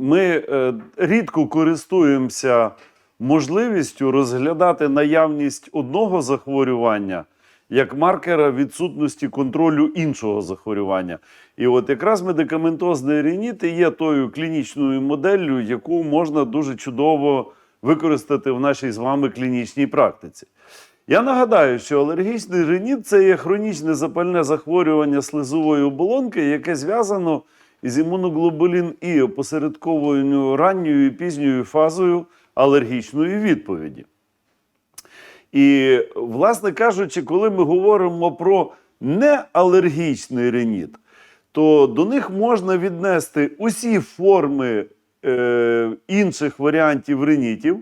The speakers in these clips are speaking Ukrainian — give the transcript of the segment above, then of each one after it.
ми е, рідко користуємося можливістю розглядати наявність одного захворювання як маркера відсутності контролю іншого захворювання. І от якраз медикаментозний рініт є тою клінічною моделлю, яку можна дуже чудово використати в нашій з вами клінічній практиці. Я нагадаю, що алергічний риніт це є хронічне запальне захворювання слизової оболонки, яке зв'язано із імуноглобулін І опосередкованою ранньою і пізньою фазою алергічної відповіді. І, власне кажучи, коли ми говоримо про неалергічний реніт, то до них можна віднести усі форми е, інших варіантів ренітів,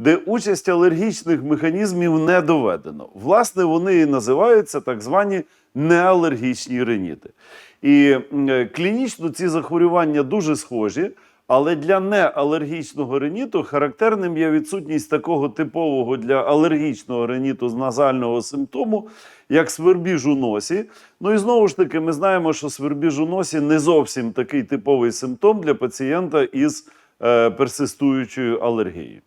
де участь алергічних механізмів не доведено. Власне, вони і називаються так звані неалергічні реніти. І е, клінічно ці захворювання дуже схожі. Але для неалергічного реніту характерним є відсутність такого типового для алергічного реніту з назального симптому, як свербіж у носі. Ну і знову ж таки, ми знаємо, що свербіж у носі не зовсім такий типовий симптом для пацієнта із е, персистуючою алергією.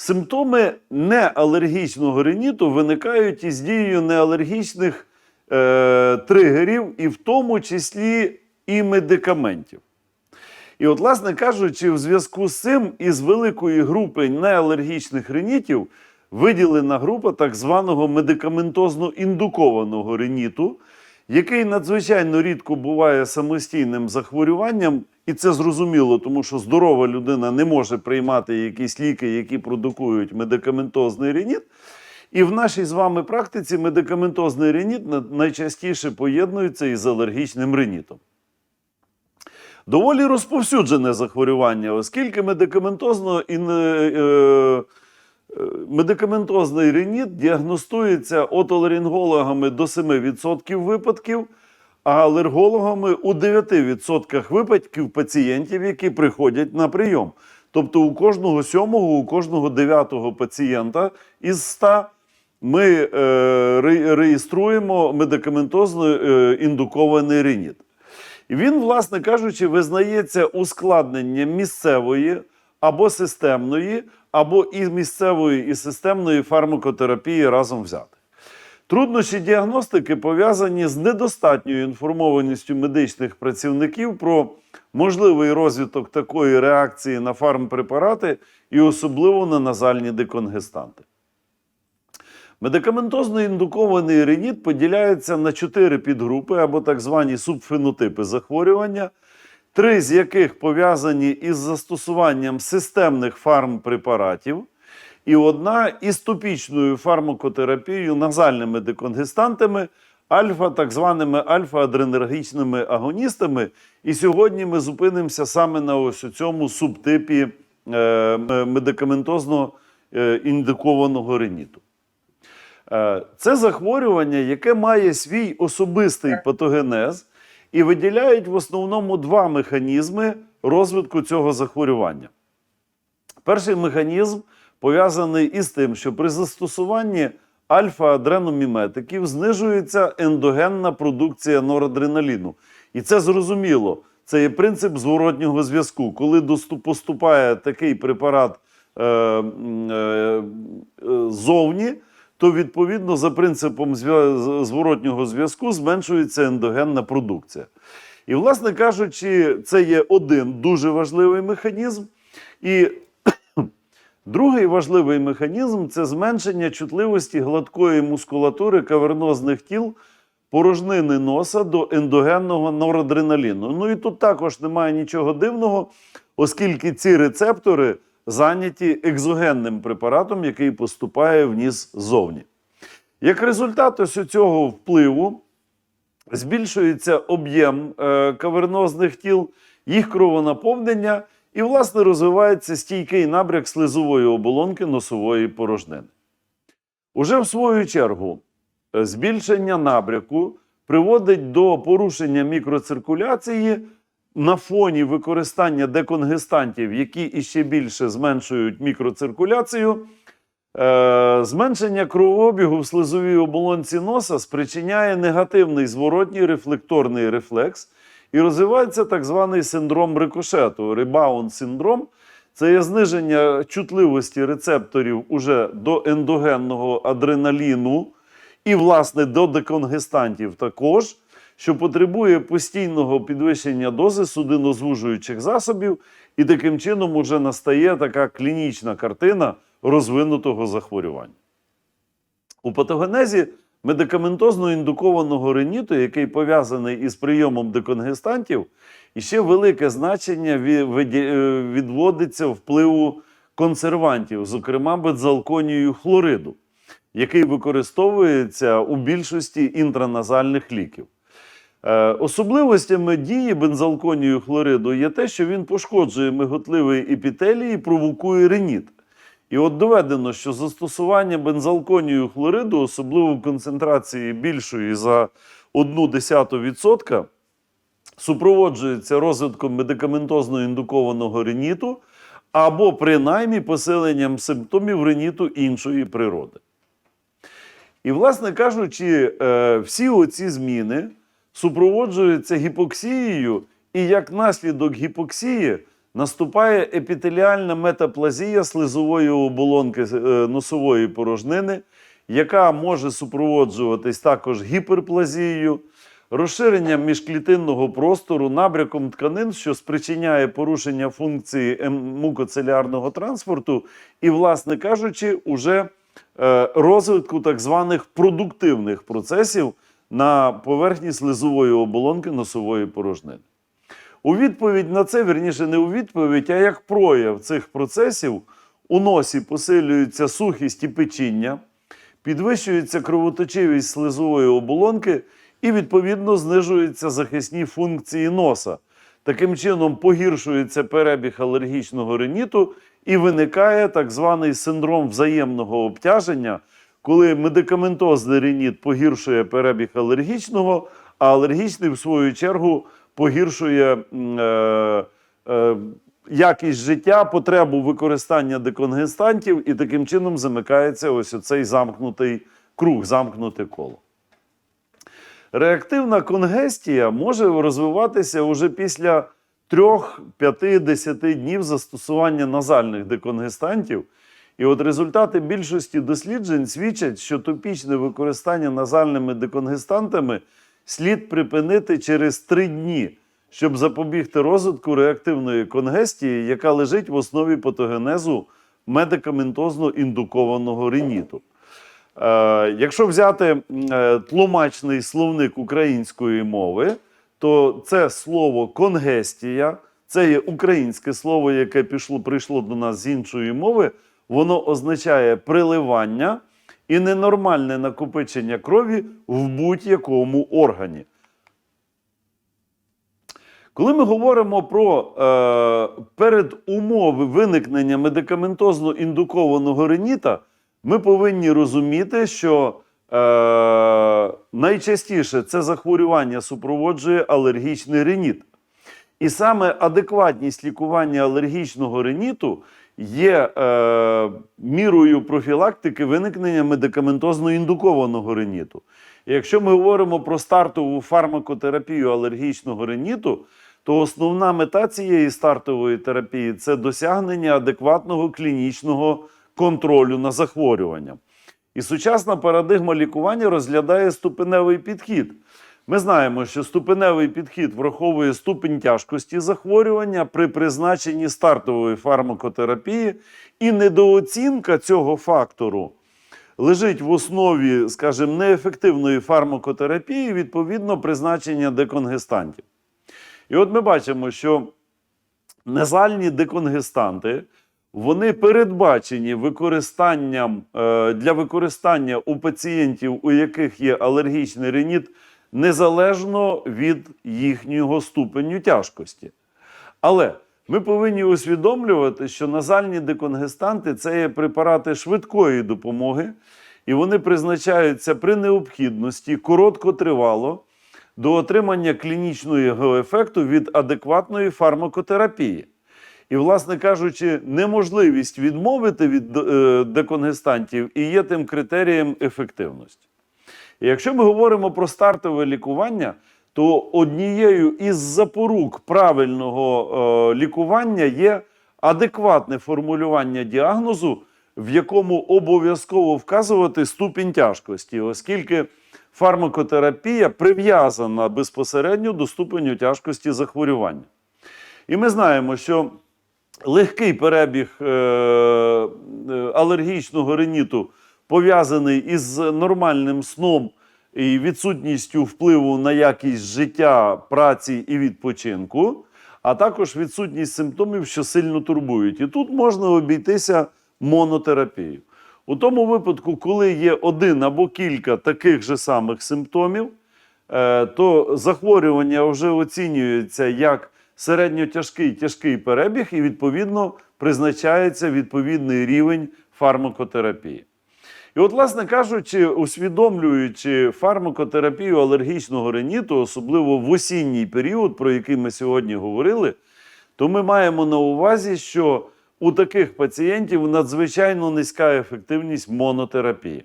Симптоми неалергічного реніту виникають із дією неалергічних е, тригерів, і в тому числі і медикаментів. І, от, власне кажучи, в зв'язку з цим із великої групи неалергічних ренітів виділена група так званого медикаментозно індукованого реніту, який надзвичайно рідко буває самостійним захворюванням, і це зрозуміло, тому що здорова людина не може приймати якісь ліки, які продукують медикаментозний реніт. І в нашій з вами практиці медикаментозний реніт найчастіше поєднується із алергічним ренітом. Доволі розповсюджене захворювання, оскільки медикаментозно ін- е, е, медикаментозний реніт діагностується отоларингологами до 7% випадків, а алергологами у 9% випадків пацієнтів, які приходять на прийом. Тобто у кожного сьомого, у кожного дев'ятого пацієнта із 100 ми е, реєструємо медикаментозно е, індукований реніт. І він, власне кажучи, визнається ускладненням місцевої або системної, або і місцевої і системної фармакотерапії разом взяти. Труднощі діагностики пов'язані з недостатньою інформованістю медичних працівників про можливий розвиток такої реакції на фармпрепарати і особливо на назальні деконгестанти. Медикаментозно індукований реніт поділяється на чотири підгрупи або так звані субфенотипи захворювання, три з яких пов'язані із застосуванням системних фармпрепаратів, і одна із топічною фармакотерапією назальними деконгестантами, альфа, так званими альфа-адренергічними агоністами. І сьогодні ми зупинимося саме на ось цьому субтипі е, медикаментозно е, індукованого реніту. Е, Це захворювання, яке має свій особистий патогенез, і виділяють в основному два механізми розвитку цього захворювання. Перший механізм пов'язаний із тим, що при застосуванні альфа-адреноміметиків знижується ендогенна продукція норадреналіну. І це зрозуміло. Це є принцип зворотнього зв'язку. Коли поступає такий препарат е, е, е, зовні, то відповідно за принципом зворотнього зв'язку зменшується ендогенна продукція. І, власне кажучи, це є один дуже важливий механізм. І другий важливий механізм це зменшення чутливості гладкої мускулатури кавернозних тіл порожнини носа до ендогенного норадреналіну. Ну і тут також немає нічого дивного, оскільки ці рецептори зайняті екзогенним препаратом, який поступає в ніс ззовні. Як результат ось цього впливу збільшується об'єм е, кавернозних тіл, їх кровонаповнення, і, власне, розвивається стійкий набряк слизової оболонки носової порожнини. Уже в свою чергу е, збільшення набряку приводить до порушення мікроциркуляції на фоні використання деконгестантів, які іще більше зменшують мікроциркуляцію. Е, Зменшення кровообігу в слизовій оболонці носа спричиняє негативний зворотній рефлекторний рефлекс, І розвивається так званий синдром рикошету, ребаунд синдром. Це є зниження чутливості рецепторів уже до ендогенного адреналіну і, власне, до деконгестантів також, що потребує постійного підвищення дози судинозвужуючих засобів, і таким чином уже настає така клінічна картина розвинутого захворювання. У патогенезі медикаментозно індукованого риніту, який пов'язаний із прийомом деконгестантів, і ще велике значення е, відводиться впливу консервантів, зокрема бензалконію хлориду, який використовується у більшості інтраназальних ліків. Е, Особливостями дії бензалконію хлориду є те, що він пошкоджує миготливий епітелій і провокує реніт. І от доведено, що застосування бензалконію хлориду, особливо в концентрації більшої за 0,1%, супроводжується розвитком медикаментозно індукованого реніту або принаймні посиленням симптомів реніту іншої природи. І, власне кажучи, е, всі оці зміни супроводжуються гіпоксією, і як наслідок гіпоксії наступає епітеліальна метаплазія слизової оболонки е, носової порожнини, яка може супроводжуватись також гіперплазією, розширенням міжклітинного простору, набряком тканин, що спричиняє порушення функції ем- мукоцелярного транспорту, і, власне кажучи, уже е, розвитку так званих продуктивних процесів на поверхні слизової оболонки носової порожнини. У відповідь на це, вірніше, не у відповідь, а як прояв цих процесів у носі посилюється сухість і печіння, підвищується кровоточивість слизової оболонки і, відповідно, знижуються захисні функції носа. Таким чином погіршується перебіг алергічного риніту і виникає так званий синдром взаємного обтяження, коли медикаментозний реніт погіршує перебіг алергічного, а алергічний, в свою чергу, погіршує е, е, якість життя, потребу використання деконгестантів, і таким чином замикається ось оцей замкнутий круг, замкнуте коло. Реактивна конгестія може розвиватися уже після 3-5-10 днів застосування назальних деконгестантів. І от результати більшості досліджень свідчать, що топічне використання назальними деконгестантами слід припинити через 3 дні, щоб запобігти розвитку реактивної конгестії, яка лежить в основі патогенезу медикаментозно індукованого риніту. Е, якщо взяти е, тлумачний словник української мови, то це слово конгестія, це є українське слово, яке пішло, прийшло до нас з іншої мови, воно означає приливання і ненормальне накопичення крові в будь-якому органі. Коли ми говоримо про е, передумови виникнення медикаментозно індукованого реніта, ми повинні розуміти, що е, найчастіше це захворювання супроводжує алергічний реніт. І саме адекватність лікування алергічного реніту є е, мірою профілактики виникнення медикаментозно індукованого реніту. І якщо ми говоримо про стартову фармакотерапію алергічного реніту, то основна мета цієї стартової терапії це досягнення адекватного клінічного контролю на захворювання. І сучасна парадигма лікування розглядає ступеневий підхід. Ми знаємо, що ступеневий підхід враховує ступень тяжкості захворювання при призначенні стартової фармакотерапії, і недооцінка цього фактору лежить в основі, скажімо, неефективної фармакотерапії, відповідно призначення деконгестантів. І от ми бачимо, що назальні деконгестанти вони передбачені використанням е, для використання у пацієнтів, у яких є алергічний реніт, незалежно від їхнього ступеню тяжкості. Але ми повинні усвідомлювати, що назальні деконгестанти це є препарати швидкої допомоги, і вони призначаються при необхідності короткотривало до отримання клінічного ефекту від адекватної фармакотерапії. І, власне кажучи, неможливість відмовити від е, деконгестантів і є тим критерієм ефективності. І якщо ми говоримо про стартове лікування, то однією із запорук правильного е, лікування є адекватне формулювання діагнозу, в якому обов'язково вказувати ступінь тяжкості, оскільки фармакотерапія прив'язана безпосередньо до ступеню тяжкості захворювання. І ми знаємо, що легкий перебіг е, е, алергічного риніту пов'язаний із нормальним сном і відсутністю впливу на якість життя, праці і відпочинку, а також відсутність симптомів, що сильно турбують. І тут можна обійтися монотерапією. У тому випадку, коли є один або кілька таких же самих симптомів, е, то захворювання вже оцінюється як середньотяжкий тяжкий перебіг, і відповідно призначається відповідний рівень фармакотерапії. І от, власне кажучи, усвідомлюючи фармакотерапію алергічного риніту, особливо в осінній період, про який ми сьогодні говорили, то ми маємо на увазі, що у таких пацієнтів надзвичайно низька ефективність монотерапії.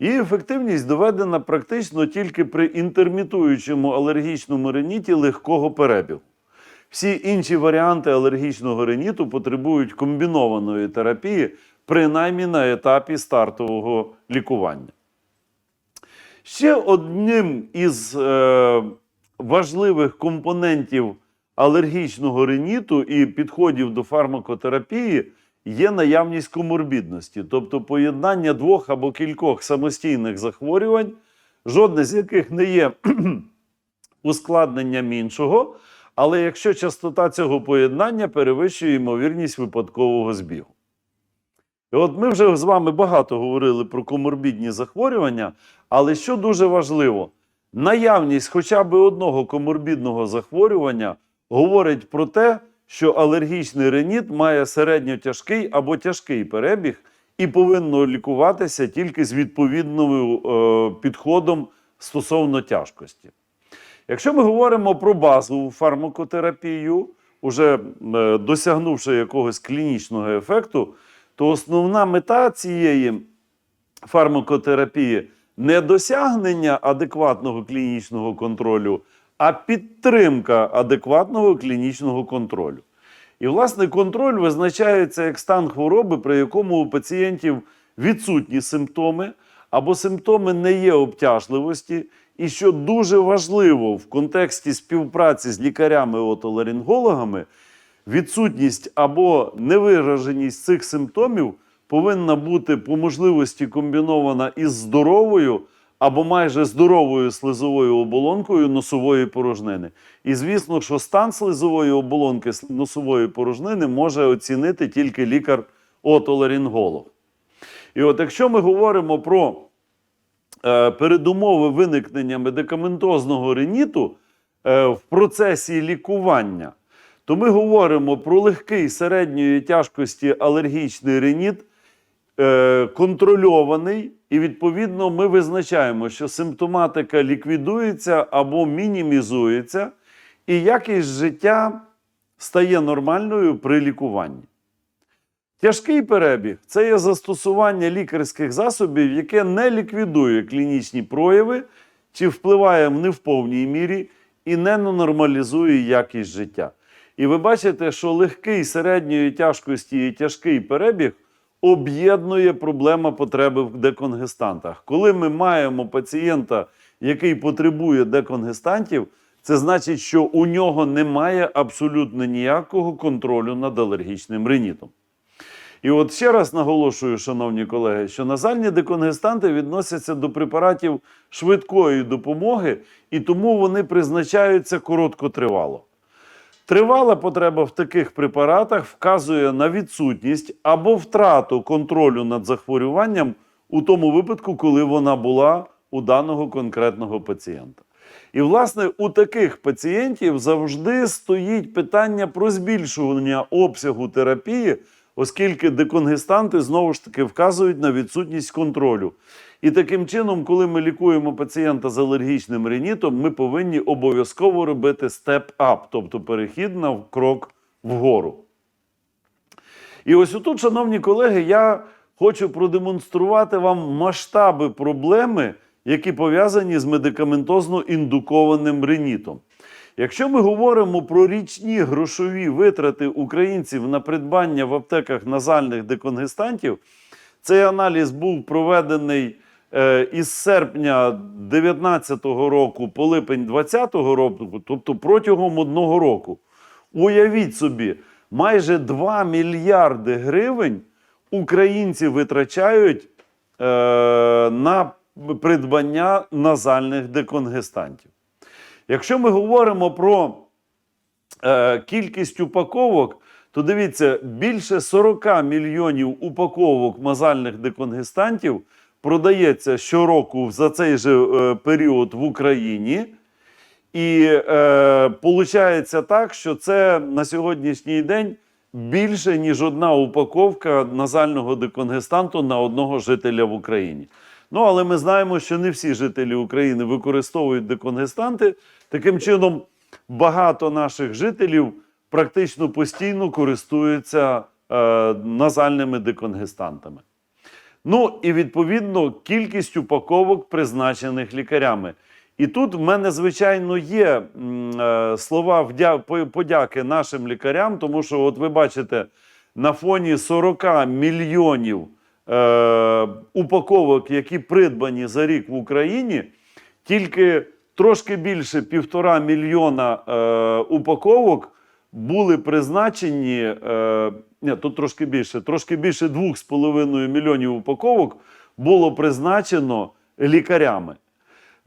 Її ефективність доведена практично тільки при інтермітуючому алергічному реніті легкого перебігу. Всі інші варіанти алергічного риніту потребують комбінованої терапії, принаймні на етапі стартового лікування. Ще одним із е, важливих компонентів алергічного риніту і підходів до фармакотерапії є наявність коморбідності, тобто поєднання двох або кількох самостійних захворювань, жодне з яких не є ускладненням іншого, але якщо частота цього поєднання перевищує ймовірність випадкового збігу. І от ми вже з вами багато говорили про коморбідні захворювання, але що дуже важливо, наявність хоча б одного коморбідного захворювання говорить про те, що алергічний реніт має середньотяжкий або тяжкий перебіг і повинно лікуватися тільки з відповідним е, підходом стосовно тяжкості. Якщо ми говоримо про базову фармакотерапію, уже е, досягнувши якогось клінічного ефекту, то основна мета цієї фармакотерапії не досягнення адекватного клінічного контролю, а підтримка адекватного клінічного контролю. І, власне, контроль визначається як стан хвороби, при якому у пацієнтів відсутні симптоми або симптоми не є обтяжливості. І що дуже важливо в контексті співпраці з лікарями-отоларингологами, відсутність або невираженість цих симптомів повинна бути по можливості комбінована із здоровою або майже здоровою слизовою оболонкою носової порожнини. І звісно, що стан слизової оболонки носової порожнини може оцінити тільки лікар-отоларинголог. І от якщо ми говоримо про е, передумови виникнення медикаментозного риніту е, в процесі лікування, то ми говоримо про легкий середньої тяжкості алергічний рініт, е, контрольований, і відповідно ми визначаємо, що симптоматика ліквідується або мінімізується, і якість життя стає нормальною при лікуванні. Тяжкий перебіг це є застосування лікарських засобів, яке не ліквідує клінічні прояви чи впливає не в повній мірі і не нормалізує якість життя. І ви бачите, що легкий середньої тяжкості і тяжкий перебіг об'єднує проблема потреби в деконгестантах. Коли ми маємо пацієнта, який потребує деконгестантів, це значить, що у нього немає абсолютно ніякого контролю над алергічним ринітом. І от ще раз наголошую, шановні колеги, що назальні деконгестанти відносяться до препаратів швидкої допомоги, і тому вони призначаються короткотривало. Тривала потреба в таких препаратах вказує на відсутність або втрату контролю над захворюванням у тому випадку, коли вона була у даного конкретного пацієнта. І, власне, у таких пацієнтів завжди стоїть питання про збільшування обсягу терапії, оскільки деконгестанти знову ж таки вказують на відсутність контролю. І таким чином, коли ми лікуємо пацієнта з алергічним ринітом, ми повинні обов'язково робити степ-ап, тобто перехід на крок вгору. І ось отут, шановні колеги, я хочу продемонструвати вам масштаби проблеми, які пов'язані з медикаментозно індукованим ринітом. Якщо ми говоримо про річні грошові витрати українців на придбання в аптеках назальних деконгестантів, цей аналіз був проведений е, із серпня 2019 року по липень 2020 року, тобто протягом одного року. Уявіть собі, майже 2 мільярди гривень українці витрачають е, на придбання назальних деконгестантів. Якщо ми говоримо про е, кількість упаковок, то дивіться, більше 40 мільйонів упаковок мазальних деконгестантів продається щороку за цей же е, період в Україні. І е, получається так, що це на сьогоднішній день більше, ніж одна упаковка назального деконгестанту на одного жителя в Україні. Ну, але ми знаємо, що не всі жителі України використовують деконгестанти. Таким чином, багато наших жителів практично постійно користуються е, назальними деконгестантами. Ну і відповідно кількість упаковок, призначених лікарями. І тут в мене, звичайно, є е, слова вдя- подяки нашим лікарям, тому що, от ви бачите, на фоні 40 мільйонів е, упаковок, які придбані за рік в Україні, тільки трошки більше півтора мільйона е, упаковок були призначені. Е, ні, тут трошки більше, трошки більше 2,5 мільйонів упаковок було призначено лікарями.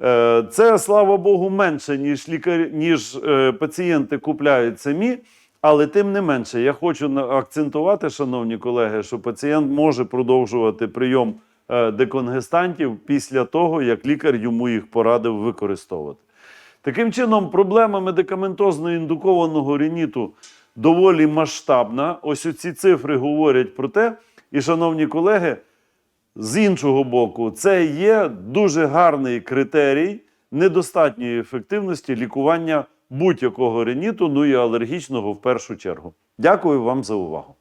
Е, Це, слава Богу, менше, ніж, лікар... ніж е, пацієнти купляють самі. Але тим не менше, я хочу акцентувати, шановні колеги, що пацієнт може продовжувати прийом деконгестантів після того, як лікар йому їх порадив використовувати. Таким чином, проблема медикаментозно індукованого рініту доволі масштабна. Ось ці цифри говорять про те, і, шановні колеги, з іншого боку, це є дуже гарний критерій недостатньої ефективності лікування будь-якого реніту, ну і алергічного в першу чергу. Дякую вам за увагу.